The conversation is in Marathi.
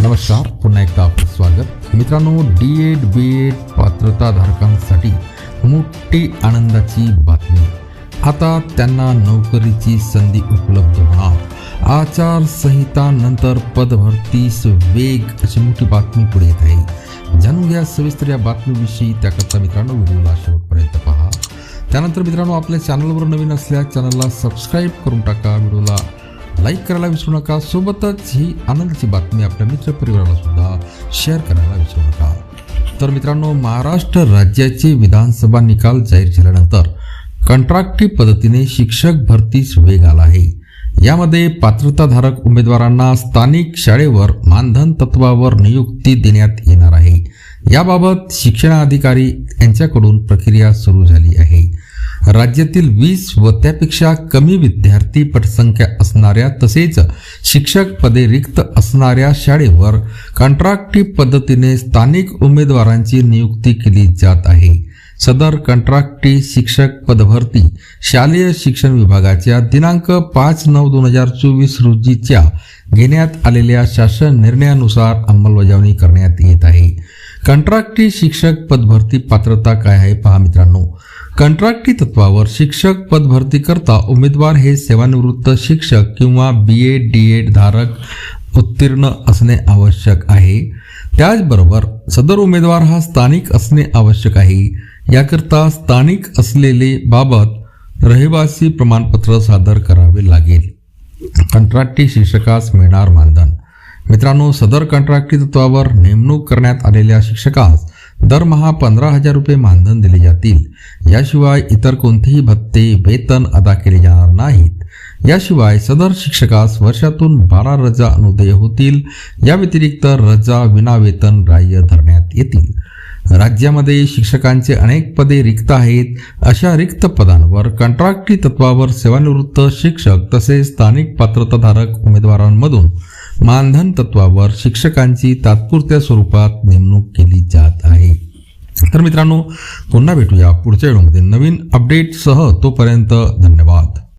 नमस्कार पुन्हा एकदा आपलं स्वागत. मित्रांनो डी एड बी एड पात्रताधारकांसाठी मोठी आनंदाची बातमी. आता त्यांना नोकरीची संधी उपलब्ध होणार. आचारसंहितानंतर पदभरतीस वेग अशी मोठी बातमी पुढे येत आहे. जाणून घ्या सविस्तर या बातमीविषयी. त्याकरता मित्रांनो व्हिडिओला शेवटपर्यंत पहा. त्यानंतर मित्रांनो आपल्या चॅनलवर नवीन असल्यास चॅनलला सबस्क्राईब करून टाका. व्हिडिओला लाईक करायला विसरू नका. सोबतच ही आनंदाची बातमी आपल्या मित्रपरिवाराला सुद्धा शेअर करायला विसरू नका. तर मित्रांनो महाराष्ट्र राज्याचे विधानसभा निकाल जाहीर झाल्यानंतर कंत्राटी पद्धतीने शिक्षक भरतीस वेग आला आहे. यामध्ये पात्रताधारक उमेदवारांना स्थानिक शाळेवर मानधन तत्वावर नियुक्ती देण्यात येणार आहे. याबाबत शिक्षणाधिकारी यांच्याकडून प्रक्रिया सुरू झाली आहे. राज्यातील वीस व त्यापेक्षा कमी विद्यार्थी पटसंख्या असणाऱ्या तसेच शिक्षक पदे रिक्त असणाऱ्या शाळेवर कंत्राटी पद्धतीने स्थानिक उमेदवारांची नियुक्ती केली जात आहे. सदर कंत्राटी शिक्षक पदभरती शालेय शिक्षण विभागाच्या दिनांक पाच नऊ दोन हजार चोवीस रोजीच्या घेण्यात आलेल्या शासन निर्णयानुसार अंमलबजावणी करण्यात येत आहे. कंत्राटी शिक्षक पदभरती पात्रता काय आहे पहा मित्रांनो. कंत्राटी तत्वावर शिक्षक पदभरती करता उमेदवार हे सेवानिवृत्त शिक्षक किंवा बी एड डी एड धारक उत्तीर्ण असणे आवश्यक आहे. त्याचबरोबर सदर उमेदवार हा स्थानिक असणे आवश्यक आहे. याकरता स्थानिक असलेले बाबत रहिवासी प्रमाणपत्र सादर करावे लागेल. कंत्राटी शिक्षकास मिळणार मानधन. मित्रांनो सदर कंत्राटी तत्वावर नेमणूक करण्यात आलेल्या शिक्षकास दरमहा पंधरा हजार रुपये मानधन दिले जातील. याशिवाय इतर कोणतेही भत्ते वेतन अदा केले जाणार नाहीत. याशिवाय सदर शिक्षकास वर्षातून बारा रजा अनुदय होतील. या व्यतिरिक्त रजा विनावेतन ग्राह्य धरण्यात येतील. राज्यामध्ये शिक्षकांचे अनेक पदे रिक्त आहेत. अशा रिक्त पदांवर कंत्राटी तत्वावर सेवानिवृत्त शिक्षक तसेच स्थानिक पात्रताधारक उमेदवारांमधून मानधन तत्वावर शिक्षकांची तात्पुरत्या स्वरूपात नेमणूक केली जात आहे. तर मित्रांनो पुन्हा भेटूया पुढच्या व्हिडिओमध्ये. नवीन अपडेटसह तोपर्यंत धन्यवाद.